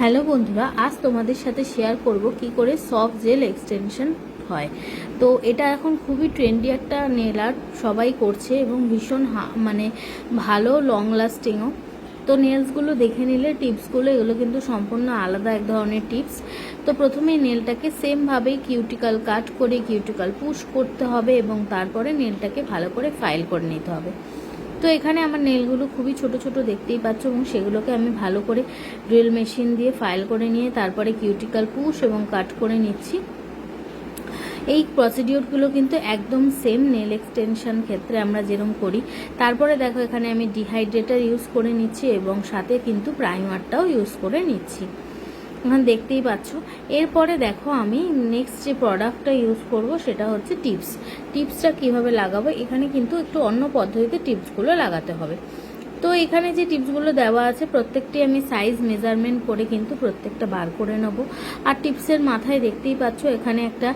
Hello বন্ধুরা, আজ তোমাদের সাথে শেয়ার করব কি করে সফট জেল এক্সটেনশন হয়। তো এটা এখন খুবই ট্রেন্ডি একটা নেল আর্ট সবাই করছে এবং ভীষণ মানে ভালো লং লাস্টিংও তো নেলসগুলো দেখে নিলে টিপসগুলো এগুলো কিন্তু সম্পূর্ণ আলাদা এক ধরনের টিপস তো প্রথমে নেলটাকে সেমভাবেই কিউটিক্যাল কাট করে কিউটিক্যাল পুশ করতে হবে এবং তারপরে নেলটাকে ভালো করে ফাইল করে নিতে হবে। তো এখানে আমার নেলগুলো খুবই ছোট ছোট দেখতেই পাচ্ছ এবং সেগুলোকে আমি ভালো করে ড্রিল মেশিন দিয়ে ফাইল করে নিয়ে তারপরে কিউটিক্যাল পুশ এবং কাট করে নিচ্ছি। এই প্রসিডিওরগুলো কিন্তু একদম সেম নেল এক্সটেনশন ক্ষেত্রে আমরা যেরকম করি। তারপরে দেখো এখানে আমি ডিহাইড্রেটার ইউজ করে নিচ্ছি এবং সাথে কিন্তু প্রাইমারটাও ইউজ করে নিচ্ছি। দেখতেই পাচ্ছ। এরপরে দেখো আমি নেক্সট যে প্রোডাক্টটা ইউজ করব সেটা হচ্ছে টিপস টিপসটা কীভাবে লাগাবো? এখানে কিন্তু একটু অন্য পদ্ধতিতে টিপসগুলো লাগাতে হবে। তো এখানে যে টিপসগুলো দেওয়া আছে, প্রত্যেকটি আমি সাইজ মেজারমেন্ট করে কিন্তু প্রত্যেকটা বার করে নেব। আর টিপসের মাথায় দেখতেই পাচ্ছ, এখানে একটা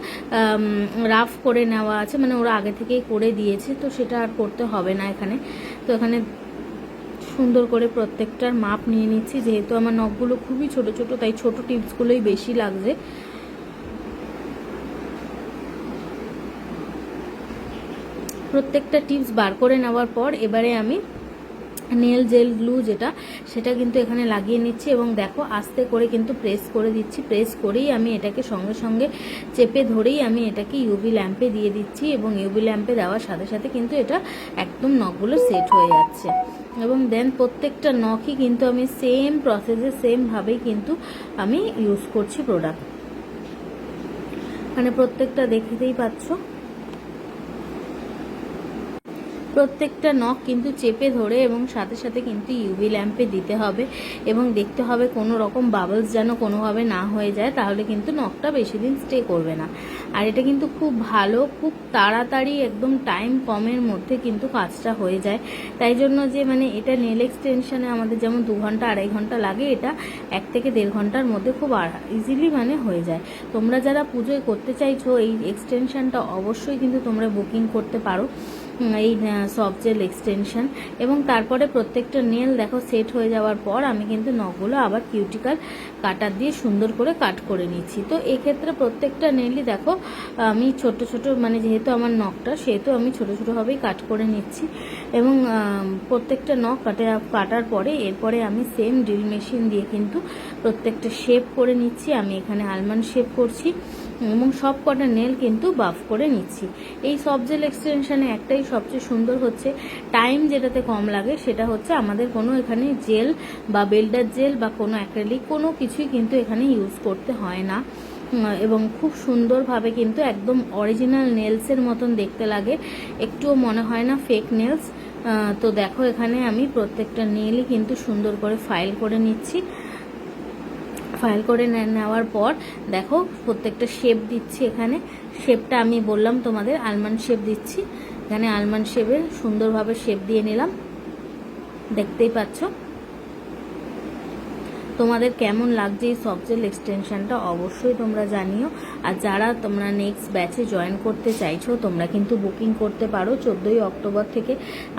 রাফ করে নেওয়া আছে। মানে ওরা আগে থেকেই করে দিয়েছে, তো সেটা আর করতে হবে না এখানে। তো এখানে সুন্দর করে প্রত্যেকটার মাপ নিয়ে নিচ্ছি। যেহেতু আমার নখগুলো খুবই ছোট ছোট, তাই ছোট টিপসগুলোই বেশি লাগছে। প্রত্যেকটা টিপস বার করে নেওয়ার পর এবারে আমি নেল জেল গ্লু যেটা, সেটা কিন্তু এখানে লাগিয়ে নিচ্ছি এবং দেখো আস্তে করে কিন্তু প্রেস করে দিচ্ছি। প্রেস করেই আমি এটাকে সঙ্গে সঙ্গে চেপে ধরেই আমি এটাকে ইউভি ল্যাম্পে দিয়ে দিচ্ছি এবং ইউভি ল্যাম্পে দেওয়ার সাথে সাথে কিন্তু এটা একদম নখগুলো সেট হয়ে যাচ্ছে। এবং দেন প্রত্যেকটা নখই কিন্তু আমি সেম প্রসেসে সেমভাবেই কিন্তু আমি ইউজ করছি প্রোডাক্ট মানে প্রত্যেকটা দেখতেই পাচ্ছ। প্রত্যেকটা নখ কিন্তু চেপে ধরে এবং সাথে সাথে কিন্তু ইউভি ল্যাম্পে দিতে হবে এবং দেখতে হবে কোনো রকম বাবলস যেন কোনোভাবে না হয়ে যায়, তাহলে কিন্তু নখটা বেশি দিন স্টে করবে না। আর এটা কিন্তু খুব ভালো, খুব তাড়াতাড়ি একদম টাইম কমের মধ্যে কিন্তু কাজটা হয়ে যায়। তাই জন্য যে মানে এটা নেল এক্সটেনশনে আমাদের যেমন দু ঘণ্টা, আড়াই ঘণ্টা লাগে, এটা এক থেকে দেড় ঘণ্টার মধ্যে খুব ইজিলি মানে হয়ে যায়। তোমরা যারা পুজোয় করতে চাইছো, এই এক্সটেনশনটা অবশ্যই কিন্তু তোমরা বুকিং করতে পারো। এই সফট জেল এক্সটেনশন এবং তারপরে প্রত্যেকটা নেল দেখো সেট হয়ে যাওয়ার পর আমি কিন্তু নখগুলো আবার কিউটিকাল কাটার দিয়ে সুন্দর করে কাট করে নিচ্ছি। তো এক্ষেত্রে প্রত্যেকটা নেলই দেখো, আমি ছোট ছোট মানে যেহেতু আমার নখটা, সেহেতু আমি ছোট ছোটোভাবেই কাট করে নিচ্ছি এবং প্রত্যেকটা নখ কাটে, কাটার পরে এরপরে আমি সেম ড্রিল মেশিন দিয়ে কিন্তু প্রত্যেকটা শেপ করে নিচ্ছি, আমি এখানে আলমন্ড শেপ করছি, এবং সব কটা নেল কিন্তু বাফ করে নিচ্ছি। এই সব জেল এক্সটেনশনে একটাই সবচেয়ে সুন্দর হচ্ছে টাইম যেটাতে কম লাগে সেটা হচ্ছে আমাদের কোনো এখানে জেল বা বেল্ডার জেল বা কোনো অ্যাক্রেলিক কোনো কিছুই কিন্তু এখানে ইউজ করতে হয় না। এবং খুব সুন্দরভাবে কিন্তু একদম অরিজিনাল নেলসের মতন দেখতে লাগে, একটুও মনে হয় না ফেক নেলস তো দেখো এখানে আমি প্রত্যেকটা নেলই কিন্তু সুন্দর করে ফাইল করে নিচ্ছি। ফাইল করে নেওয়ার পর, দেখো প্রত্যেকটা শেপ দিচ্ছি এখানে। শেপটা আমি বললাম তোমাদের আলমন্ড শেপ দিচ্ছি। এখানে আলমন্ড শেপের সুন্দরভাবে শেপ দিয়ে নিলাম। দেখতেই পাচ্ছ? তোমাদের কেমন লাগছে এই সফটজেল এক্সটেনশনটা অবশ্যই তোমরা জানিও। আর যারা তোমরা নেক্সট ব্যাচে জয়েন করতে চাইছো, তোমরা কিন্তু বুকিং করতে পারো। চোদ্দোই অক্টোবর থেকে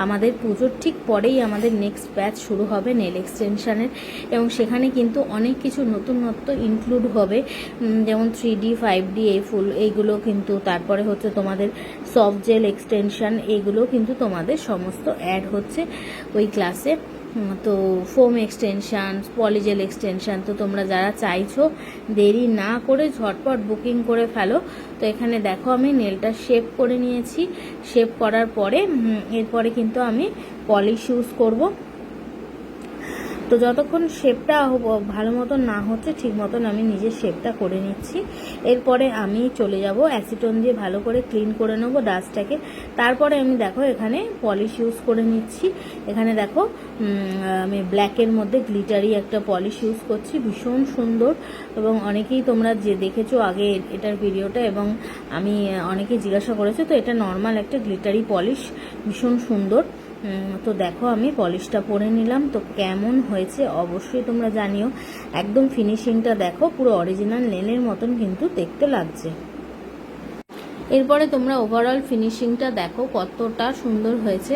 আমাদের পুজোর ঠিক পরেই আমাদের নেক্সট ব্যাচ শুরু হবে নেল এক্সটেনশানের এবং সেখানে কিন্তু অনেক কিছু নতুনত্ব ইনক্লুড হবে। যেমন থ্রি ডি ফাইভ ডি এই ফুল এইগুলো কিন্তু তারপরে হচ্ছে তোমাদের সফট জেল এক্সটেনশন এইগুলো কিন্তু তোমাদের সমস্ত অ্যাড হচ্ছে ওই ক্লাসে তো ফোম এক্সটেনশান পলিজেল এক্সটেনশান তো তোমরা যারা চাইছো, দেরি না করে ঝটপট বুকিং করে ফেলো। তো এখানে দেখো আমি নেলটা শেপ করে নিয়েছি। শেপ করার পরে এরপরে কিন্তু আমি পলিশ ইউজ করব। তো যতক্ষণ শেপটা ভালো মতন না হচ্ছে, ঠিক মতন আমি নিজের শেপটা করে নিচ্ছি। এরপরে আমি চলে যাব অ্যাসিটন দিয়ে ভালো করে ক্লিন করে নেব ডাস্টটাকে তারপরে আমি দেখো এখানে পলিশ ইউজ করে নিচ্ছি। এখানে দেখো আমি ব্ল্যাকের মধ্যে গ্লিটারি একটা পলিশ ইউজ করছি, ভীষণ সুন্দর। এবং অনেকেই তোমরা যে দেখেছ আগে এটার ভিডিওটা এবং আমি অনেকেই জিজ্ঞাসা করেছ, তো এটা নর্মাল একটা গ্লিটারি পলিশ ভীষণ সুন্দর। তো দেখো আমি পলিশটা পরে নিলাম। তো কেমন হয়েছে অবশ্যই তোমরা জানিও। একদম ফিনিশিংটা দেখো, পুরো অরিজিনাল নেলের মতন কিন্তু দেখতে লাগছে। এরপরে তোমরা ওভারঅল ফিনিশিংটা দেখো কতটা সুন্দর হয়েছে।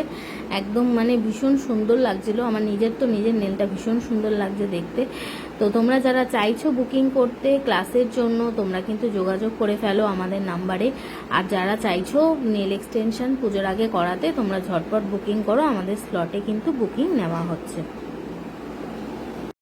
একদম মানে ভীষণ সুন্দর লাগছিল। আমার নিজের তো নিজের নেলটা ভীষণ সুন্দর লাগছে দেখতে। তো তোমরা যারা চাইছো বুকিং করতে ক্লাসের জন্য, তোমরা কিন্তু যোগাযোগ করে ফেলো আমাদের নাম্বারে আর যারা চাইছো নেল এক্সটেনশন পুজোর আগে করাতে, তোমরা ঝটপট বুকিং করো। আমাদের স্লটে কিন্তু বুকিং নেওয়া হচ্ছে।